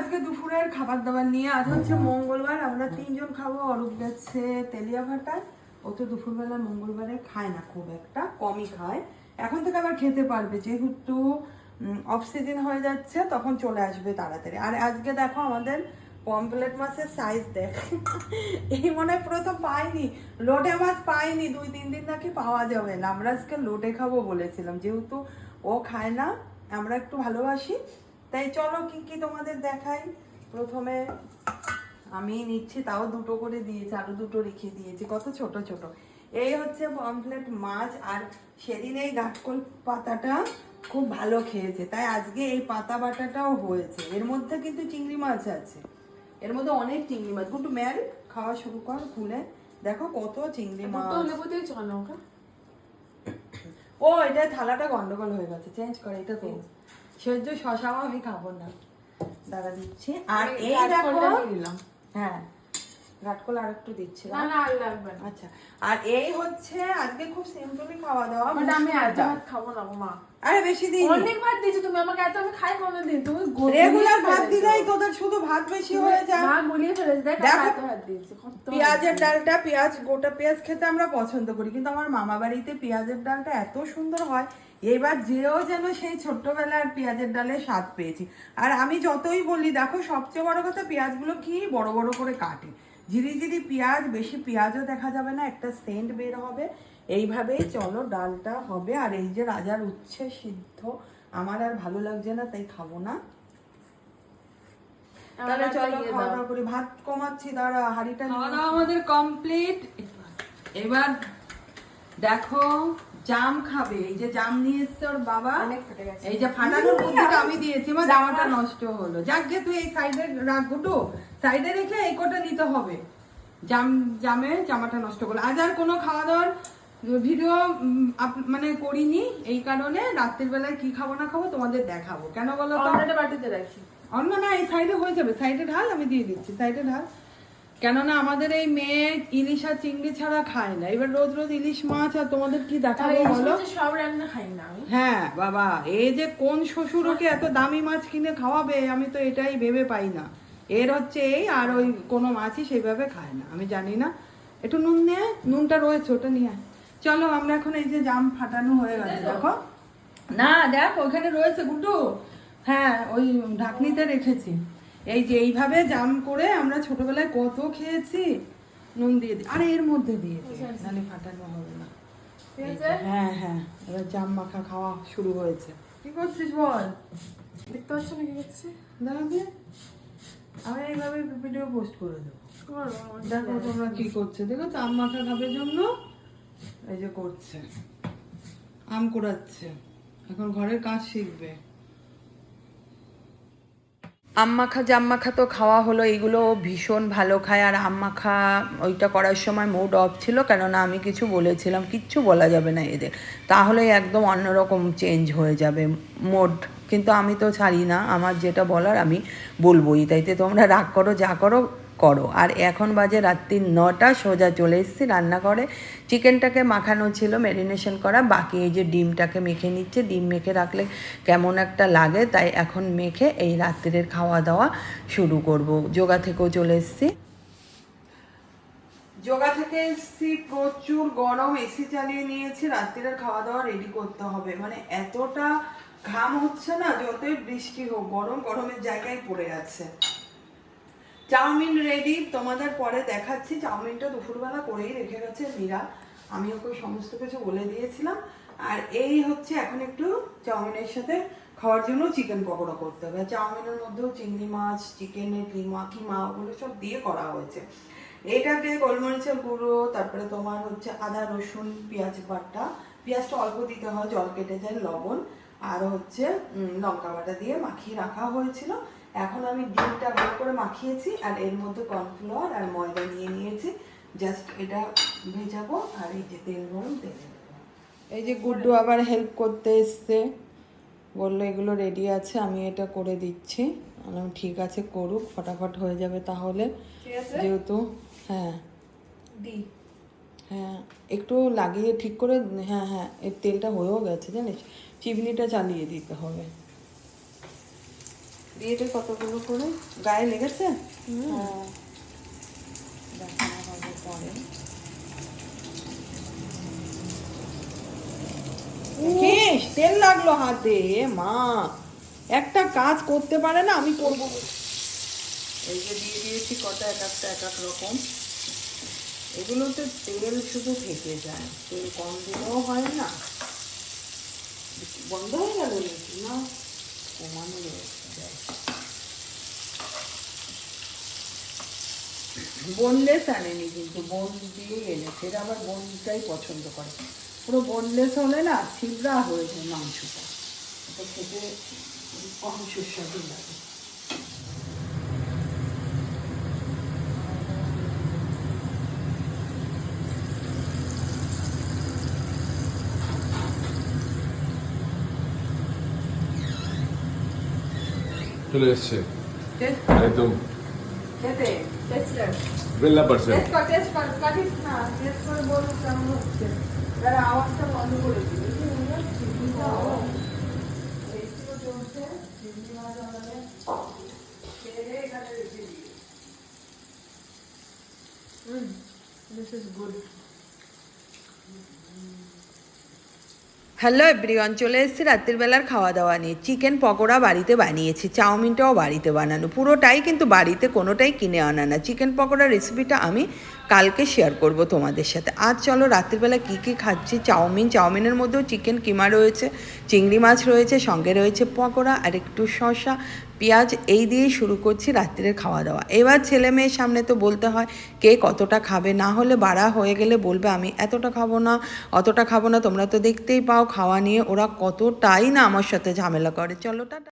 আজকে দুপুরের খাবার দাবার নিয়ে আজ হচ্ছে মঙ্গলবার, আমরা তিনজন খাব অরূপ গেছে তেলিয়া ভাটায়। ও তো দুপুরবেলা মঙ্গলবারে খায় না, খুব একটা কমই খায়। এখন থেকে আবার খেতে পারবে, যেহেতু অফ সিজন হয়ে যাচ্ছে, তখন চলে আসবে তাড়াতাড়ি। আর আজকে দেখো আমাদের পমপ্লেট মাছের সাইজ দেখ। এই মনে হয় প্রথম পাইনি, লোটে মাছ পাইনি, দুই, তিন দিন নাকি পাওয়া যাবে। না আমরা আজকে লোটে খাব বলেছিলাম, যেহেতু ও খায় না, আমরা একটু ভালোবাসি। তাই চলো কি কি তোমাদের দেখাই। প্রথমে আমি নিচ্ছি তাও দুটো করে দিয়েছি আরও দুটো রেখে দিয়েছি কত ছোট ছোট। এই হচ্ছে পমফ্লেট মাছ আর সেদিন এই গাটকল পাতাটা খুব ভালো খেয়েছে তাই আজকে এই পাতা বাটাটাও হয়েছে। এর মধ্যে কিন্তু চিংড়ি মাছ আছে। এর মধ্যে অনেক চিংড়ি মাছ। গুটু ম্যাল খাওয়া শুরু কর খুলে। দেখো কত চিংড়ি মাছ। ও এটা থালাটা গন্ডগোল হয়ে গেছে চেঞ্জ করে এটা তো। সেজন্য শশাও আমি খাব না। দাদা দিচ্ছি। আর এই দেখো হ্যাঁ ঘাটকল আর একটু দিচ্ছি না না আর লাগবে না। আচ্ছা আর এই হচ্ছে আজকে খুব সিম্পলি খাওয়া দাওয়া বাট আমি ডাল। ভাত খাব না মা। আরে বেশি দিই অনেক ভাত দিয়েছ তুমি আমাকে এত আমি খাই কোনোদিন। তুমি রেগুলার ভাত। দিলেই তোদের শুধু ভাত বেশি হয়ে যায়। মা গুলিয়ে ফেলেছে দেখ। ভাত দিয়েছে পেঁয়াজের ডালটা পেঁয়াজ গোটা পেঁয়াজ খেতে আমরা পছন্দ করি কিন্তু আমার মামা বাড়িতে পেঁয়াজের ডালটা এত সুন্দর হয় এবার যেও যেন সেই ছোট্টবেলার পেঁয়াজের ডালের স্বাদ পেয়েছি। আর আমি যতই বলি দেখো সবচেয়ে বড় কথা পেঁয়াজগুলো কি বড় বড় করে কাটে। জিরি জিরি পেঁয়াজ বেশি পেঁয়াজও দেখা যাবে না একটা সেন্ট বের হবে। এইভাবেই চলো ডালটা হবে। আর এই যে রাজার উচ্ছে সিদ্ধ আমার আর ভালো লাগছে না তাই খাব না। তাহলে চলো খাওয়া দাওয়া করি। ভাত কমাচ্ছি দাঁড়া হাড়িটা আমাদের কমপ্লিট এবার দেখো জাম খাবে। এই যে জাম নিয়ে এসছে ওর বাবা। এই যে ফাটানোর বুদ্ধিটা আমি দিয়েছি আমার জামাটা নষ্ট হলো। যাক গে তুই এই সাইডে রাখ গুটু। সাইডে রেখে এই কোটা নিতে হবে। জাম জামে জামাটা নষ্ট করল। আজ আর কোনো খাওয়া দাওয়ার ভিডিও মানে করিনি। এই কারণে রাত্রির বেলায় কি খাব না খাব তোমাদের দেখাবো। কেন বলো বাটিতে রাখি। অন্য না এই সাইডে হয়ে যাবে। সাইডে ঢাল আমি দিয়ে দিচ্ছি। সাইডে ঢাল। কেননা আমাদের এই মেয়ে ইলিশ আর চিংড়ি ছাড়া খায় না। এবার রোজ রোজ ইলিশ মাছ আর তোমাদের কি দেখাবো বলো? সব রান্না খাই না হ্যাঁ বাবা এই যে কোন শ্বশুর ওকে এত দামি মাছ কিনে খাওয়াবে আমি তো এটাই ভেবে পাই না। এর হচ্ছে এই আর ওই কোনো মাছই সেইভাবে খায় না। আমি জানি না। একটু নুন নিয়ে নুনটা রয়েছে ওটা নিয়ে চলো আমরা এখন এই যে জাম ফাটানো হয়ে গেছে দেখো। না দেখ ওখানে রয়েছে গুটু হ্যাঁ ওই ঢাকনিতে রেখেছি। এই যে এইভাবে জাম করে আমরা ছোটবেলায় কত খেয়েছি? নুন দিয়ে দিই আরে এর মধ্যে দিয়ে দিই নাহলে ফাটানো হবে না। হ্যাঁ হ্যাঁ এবার জাম মাখা খাওয়া শুরু হয়েছে। কি করছিস বল? দেখতে পাচ্ছ না কি করছি দাঁড়াবে আমি এইভাবে ভিডিও পোস্ট করে দেবো। দেখো তোমরা কি করছে। দেখো জাম মাখা খাবে জন্য এই যে করছে। আম কুড়াচ্ছে। এখন ঘরের কাজ শিখবে। আম মাখা জাম মাখা তো খাওয়া হলো, এগুলো ভীষণ ভালো খায়। আর আম মাখা ওইটা করার সময় মুড অফ ছিল, কেননা আমি কিছু বলেছিলাম, কিচ্ছু বলা যাবে না এদের। তাহলে একদম অন্যরকম চেঞ্জ হয়ে যাবে মোড কিন্তু আমি তো ছাড়ি না, আমার যেটা বলার আমি বলবোই। তাইতে তোমরা রাগ করো, যা করো করো। আর এখন বাজে রাত্রি নটা, সোজা চলে এসেছি রান্নাঘরে। চিকেনটাকে মাখানো ছিল ম্যারিনেশন করা। বাকি এই যে ডিমটাকে মেখে নিচ্ছে, ডিম মেখে রাখলে কেমন একটা লাগে, তাই এখন মেখে এই রাত্রের খাওয়া দাওয়া শুরু করব। যোগা থেকেও চলে এসেছি। যোগা থেকে এসেছি, প্রচুর গরম এসি চালিয়ে নিয়েছি রাত্রিরের খাওয়া দাওয়া রেডি করতে হবে। মানে এতটা ঘাম হচ্ছে না, যতই বৃষ্টি হোক, গরম গরমের জায়গায় পড়ে আছে। চাউমিন রেডি তোমাদের পরে দেখাচ্ছি। চাউমিনটা দুপুরবেলা করেই রেখে গেছে মীরা। আমি ওকে সমস্ত কিছু বলে দিয়েছিলাম। আর এই হচ্ছে এখন একটু চাউমিনের সাথে খাওয়ার জন্য চিকেন পকোড়া করতে হবে। চাউমিনের মধ্যেও চিংড়ি মাছ চিকেনের কিমা কিমা, ওগুলো সব দিয়ে করা হয়েছে। এটাকে গোলমরিচের গুঁড়ো, তারপরে তোমার হচ্ছে আদা, রসুন, পেঁয়াজ বাটা। পেঁয়াজটা অল্প দিতে হয়, জল কেটে যায়, লবণ। আর হচ্ছে লঙ্কা বাটা দিয়ে মাখিয়ে রাখা হয়েছিল। এখন আমি ডিমটা ভালো করে মাখিয়েছি আর এর মধ্যে কর্নফ্লাওয়ার আর ময়দা নিয়ে নিয়েছি। জাস্ট এটা ভেজাবো আর এই যে তেল গরম তেল এই যে গুড্ডু আবার হেল্প করতে এসছে। বলল এগুলো রেডি আছে আমি এটা করে দিচ্ছি। আমি ঠিক আছে করুক ফটাফট হয়ে যাবে তাহলে। যেহেতু হ্যাঁ। হ্যাঁ একটু লাগিয়ে ঠিক করে হ্যাঁ হ্যাঁ এর তেলটা হয়েও গেছে জানিস? চিমনিটা চালিয়ে দিতে হবে। দিয়ে কতগুলো করে? গায়ে লেগেছে? পরে। তেল লাগল হাতে। মা একটা কাজ করতে পারে না আমি করব। এই যে দিয়ে দিয়েছি কটা এক একটা এক এক রকম। এগুলোতে তেল শুধু থেকে যায়। তেল কম দিলেও হয় না। বন্ধ হয়ে গেল নাকি? না কমানো রয়েছে বোনলেস আনেনি কিন্তু বোন দিয়ে এনেছে এরা আবার বোনটাই পছন্দ করে। পুরো বোনলেস হলে না ছিবড়া হয়ে যায় মাংসটা। এটা খেতে কম সুস্বাদু লাগে। চলে এসছে। একদম। খেতে বেল্লা পার্সেন্ট টেস্ট কর টেস্ট হ্যালো এভরিওয়ান, চলে এসেছি রাত্রির বেলার খাওয়া দাওয়া নিয়ে। চিকেন পকোড়া বাড়িতে বানিয়েছি, চাউমিনটাও বাড়িতে বানানো। পুরোটাই কিন্তু বাড়িতে কোনোটাই কিনে আনা না। চিকেন পকোড়া রেসিপিটা আমি কালকে শেয়ার করব তোমাদের সাথে। আজ চলো রাত্রিবেলা কী কী খাচ্ছি? চাউমিন, চাউমিনের মধ্যেও চিকেন কিমা রয়েছে, চিংড়ি মাছ রয়েছে, সঙ্গে রয়েছে পকোড়া, আর একটু শসা পেঁয়াজ এই দিয়ে শুরু করছি রাত্রের খাওয়া দাওয়া এবার ছেলে মেয়ের সামনে তো বলতে হয়, কে কতটা খাবে? না হলে বাড়া হয়ে গেলে বলবে, আমি এতটা খাব না, অতটা খাব না, তোমরা তো দেখতেই পাও খাওয়া নিয়ে ওরা কতটাই না আমার সাথে ঝামেলা করে। চলো, টাটা।